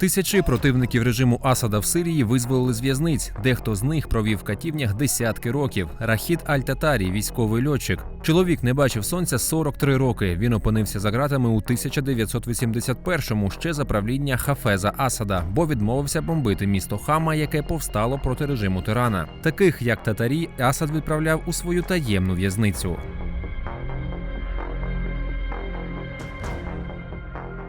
Тисячі противників режиму Асада в Сирії визволили з в'язниць. Дехто з них провів в катівнях десятки років. Рахід Аль-Татарі, військовий льотчик. Чоловік не бачив сонця 43 роки. Він опинився за ґратами у 1981-му ще за правління Хафеза Асада, бо відмовився бомбити місто Хама, яке повстало проти режиму тирана. Таких як татарі, Асад відправляв у свою таємну в'язницю.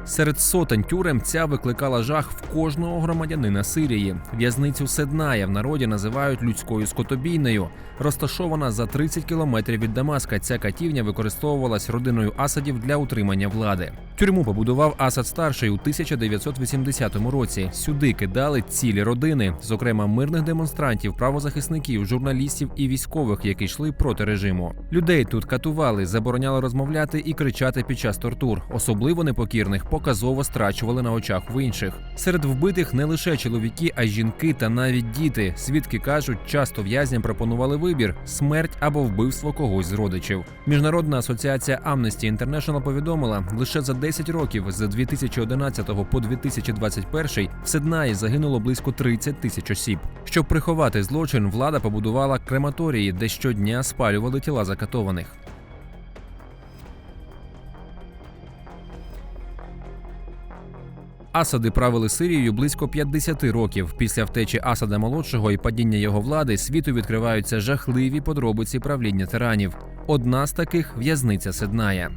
Серед сотень тюрем ця викликала жах в кожного громадянина Сирії. В'язницю Седная в народі називають людською скотобійнею. Розташована за 30 кілометрів від Дамаска. Ця катівня використовувалась родиною Асадів для утримання влади. Тюрму побудував Асад старший у 1980 році. Сюди кидали цілі родини, зокрема мирних демонстрантів, правозахисників, журналістів і військових, які йшли проти режиму. Людей тут катували, забороняли розмовляти і кричати під час тортур. Особливо непокірних показово страчували на очах в інших. Серед вбитих не лише чоловіки, а й жінки та навіть діти. Свідки кажуть, часто в'язням пропонували вибір смерть або вбивство когось з родичів. Міжнародна асоціація Amnesty International повідомила, лише за 10 років з 2011 по 2021 в Сиднаї загинуло близько 30 тисяч осіб. Щоб приховати злочин, влада побудувала крематорії, де щодня спалювали тіла закатованих. Асади правили Сирією близько 50 років. Після втечі Асада молодшого і падіння його влади світу відкриваються жахливі подробиці правління тиранів. Одна з таких в'язниця Седная.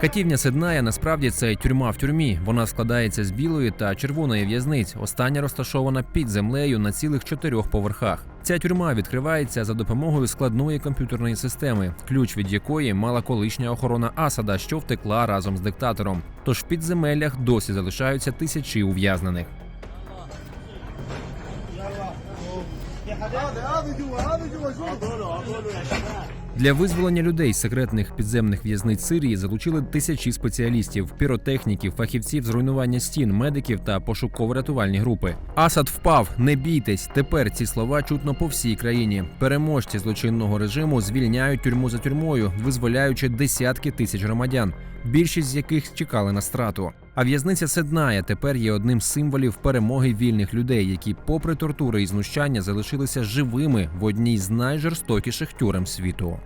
Катівня Седная насправді це тюрма в тюрмі. Вона складається з білої та червоної в'язниць. Остання розташована під землею на цілих чотирьох поверхах. Ця тюрма відкривається за допомогою складної комп'ютерної системи, ключ від якої мала колишня охорона Асада, що втекла разом з диктатором. Тож в підземеллях досі залишаються тисячі ув'язнених. هذه هذه جوا هذه جوا شوف. اعطوا له يا شباب. Для визволення людей з секретних підземних в'язниць Сирії залучили тисячі спеціалістів, піротехніків, фахівців з руйнування стін, медиків та пошуково-рятувальні групи. Асад впав, не бійтесь. Тепер ці слова чутно по всій країні. Переможці злочинного режиму звільняють тюрму за тюрмою, визволяючи десятки тисяч громадян, більшість з яких чекали на страту. А в'язниця Седная тепер є одним з символів перемоги вільних людей, які, попри тортури і знущання, залишилися живими в одній з найжорстокіших тюрем світу.